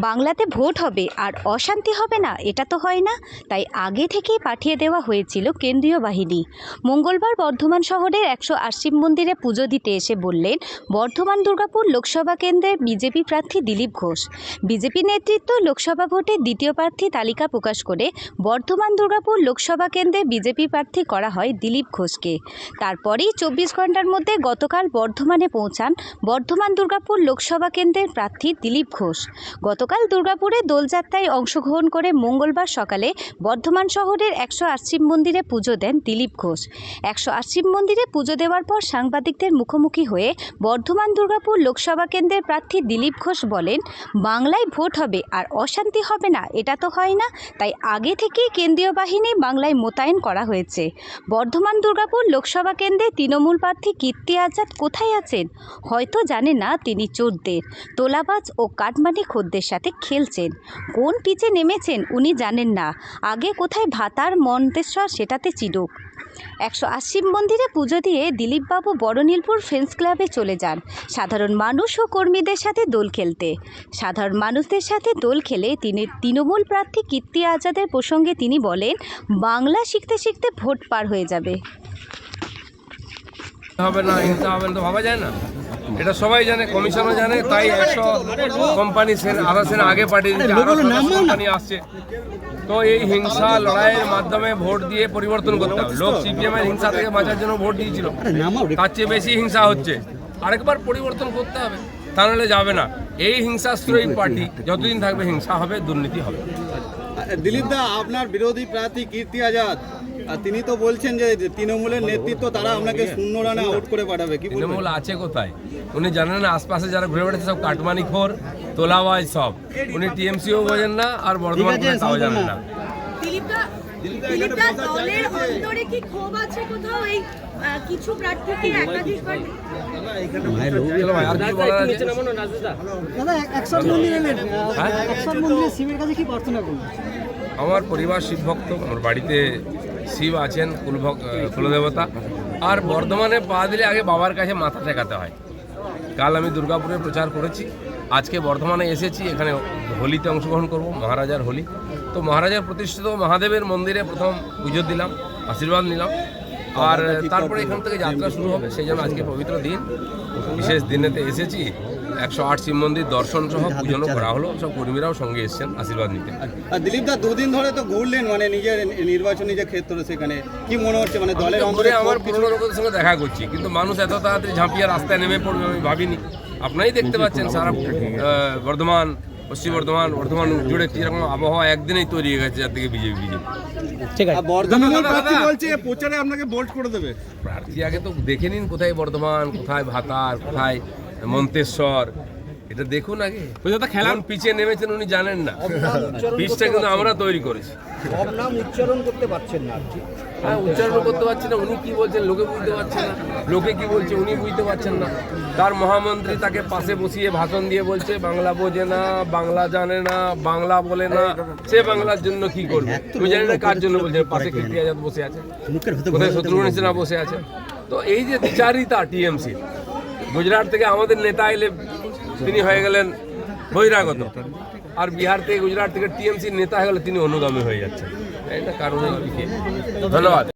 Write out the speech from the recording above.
বাংলাতে ভোট হবে আর অশান্তি হবে না, এটা তো হয় না। তাই আগে থেকেই পাঠিয়ে দেওয়া হয়েছিল কেন্দ্রীয় বাহিনী। মঙ্গলবার বর্ধমান শহরের একশো আট মন্দিরে পুজো দিতে এসে বললেন, বর্ধমান দুর্গাপুর লোকসভা কেন্দ্রের বিজেপি প্রার্থী দিলীপ ঘোষ। বিজেপি নেতৃত্ব লোকসভা ভোটে দ্বিতীয় প্রার্থী তালিকা প্রকাশ করে বর্ধমান দুর্গাপুর লোকসভা কেন্দ্রে বিজেপি প্রার্থী করা হয় দিলীপ ঘোষকে। তারপরেই চব্বিশ ঘণ্টার মধ্যে গতকাল বর্ধমানে পৌঁছান বর্ধমান দুর্গাপুর লোকসভা কেন্দ্রের প্রার্থী দিলীপ ঘোষ। গতকাল দুর্গাপুরে দোলযাত্রায় অংশগ্রহণ করে মঙ্গলবার সকালে বর্ধমান শহরের একশো শিব মন্দিরে পুজো দেন দিলীপ ঘোষ। একশো শিব মন্দিরে পুজো দেওয়ার পর সাংবাদিকদের মুখোমুখি হয়ে বর্ধমান দুর্গাপুর লোকসভা কেন্দ্রের প্রার্থী দিলীপ ঘোষ বলেন, বাংলায় ভোট হবে আর অশান্তি হবে না, এটা তো হয় না। তাই আগে থেকেই কেন্দ্রীয় বাহিনী বাংলায় মোতায়েন করা হয়েছে। বর্ধমান দুর্গাপুর লোকসভা কেন্দ্রে তৃণমূল প্রার্থী কীর্তি আজাদ কোথায় আছেন? হয়তো জানে না তিনি চোরদের। তোলাবাজ ও কাটমানি খদ্দের সাথে খেলছেন। কোন পিচে নেমেছেন উনি জানেন না। আগে কোথায় ভাতার মন্তেশ্বর সেটাতে চিরুক একশো আশি মন্দিরে পুজো দিয়ে দিলীপবাবু বড়নীলপুর ফ্রেন্ডস ক্লাবে চলে যান। সাধারণ মানুষ ও কর্মীদের সাথে দোল খেলতে। সাধারণ মানুষদের সাথে দোল খেলে তিনি তৃণমূল প্রার্থী কীর্তি আজাদের প্রসঙ্গে তিনি বলেন, বাংলা শিখতে শিখতে ভোট পার হয়ে যাবে। হবে না হবে না ভাবা যায় না? এটা সবাই জানে কমিশনও জানে তাই একশো কোম্পানি আধা সেন আগে পাঠিয়ে দিচ্ছে কোম্পানি আসছে। তো এই হিংসা লড়াইয়ের মাধ্যমে ভোট দিয়ে পরিবর্তন করতে হবে। লোক সিপিএম এর হিংসা থেকে বাঁচার জন্য ভোট দিয়েছিল। তার চেয়ে বেশি হিংসা হচ্ছে। আরেকবার পরিবর্তন করতে হবে তা নাহলে যাবে না। এই হিংসাশ্রয়ী পার্টি যতদিন থাকবে হিংসা হবে দুর্নীতি হবে। দিলীপ দা আপনার বিরোধী প্রার্থী কীর্তি আজাদ। আর তিনি তো বলছেন যে তৃণমূলের নেতৃত্ব তারা আপনাকে শূন্য রানে আউট করে পাঠাবে। কি তৃণমূল আছে কোথায়? উনি জানেন না আশপাশে যারা ঘুরে বেড়াচ্ছে সব কাটমানি খোর তোলাবাজ সব। উনি টিএমসিও বোঝেন না আর বর্ধমান তাও জানেন না। দলের অন্তরে কি ক্ষোভ আছে কোথাও? এই কিছু প্রার্থীকে একাধিকবার হ্যাঁ? একশো মন্দিরে শিবের কাছে কি প্রার্থনা করলেন আমার পরিবার শিব ভক্ত আমার বাড়িতে শিব আছেন কুলভক কুলদেবতা। আর বর্ধমানে পা দিলে আগে বাবার কাছে মাথা ঠেকাতে হয়। কাল আমি দুর্গাপুরে প্রচার করেছি। আজকে বর্ধমানে এসেছি এখানে হোলিতে অংশগ্রহণ করব মহারাজার হোলি। তো মহারাজার প্রতিষ্ঠিত মহাদেবের মন্দিরে প্রথম পুজো দিলাম আশীর্বাদ নিলাম। আর তারপরে এখান থেকে যাত্রা শুরু হবে। সেই জন্য আজকে পবিত্র দিন। বিশেষ দিনেতে এসেছি। একশো আট শিব মন্দির দর্শন সহ পুজোনো করা হলো। সব কর্মীরাও সঙ্গে এসেছেন আশীর্বাদ নিতে। আর দিলীপ দা দুদিন ধরে তো ঘুরলেন মানে নিজের নির্বাচনী যে ক্ষেত্র সেখানে। কি মনে হচ্ছে? মানে দলের অন্তরে আমার পুরনো লোকের সঙ্গে দেখা করছি। কিন্তু মানুষ এত তাড়াতাড়ি ঝাঁপিয়ে রাস্তায় নেমে পড়বে আমি ভাবিনি। আপনারাই দেখতে পাচ্ছেন সারা বর্ধমান পশ্চিম বর্ধমান বর্ধমান জুড়ে এরকম আবহাওয়া একদিনেই তৈরি হয়ে গেছে যার থেকে বিজেপি বিজেপি। আছে। বর্ধমান প্রার্থী। বলছে প্রচারে আপনাকে বোল্ড করে দেবে। প্রার্থী আগে তো দেখে নিন কোথায় বর্ধমান কোথায় ভাতার কোথায় মন্তেশ্বর। এটা দেখুন আগে। খেলার পিছিয়ে নেমেছেন উনি জানেন না। পিচটা কিন্তু আমরা তৈরি করেছি। নাম উচ্চারণ করতে পারছেন না হ্যাঁ উচ্চারণ করতে পারছে না উনি কি বলছেন লোকে বুঝতে পারছে না। লোকে কি বলছে উনি বুঝতে পারছেন না। তার মহামন্ত্রী তাকে পাশে বসিয়ে ভাষণ দিয়ে বলছে বাংলা বোঝে না বাংলা জানে না বাংলা বলে না। সে বাংলার জন্য কি করবে? তুমি জানি না কার জন্য বলছে পাশে কীর্তি আজাদ বসে আছে? কোথায় শত্রুঘ্ন সিনহা বসে আছে? তো এই যে দ্বিচারিতা টিএমসি গুজরাট থেকে আমাদের নেতা এলে তিনি হয়ে গেলেন বহিরাগত। আর বিহার থেকে গুজরাট থেকে টিএমসির নেতা হয়ে গেলে তিনি অনুগামী হয়ে যাচ্ছেন। এটা কারণ ধন্যবাদ।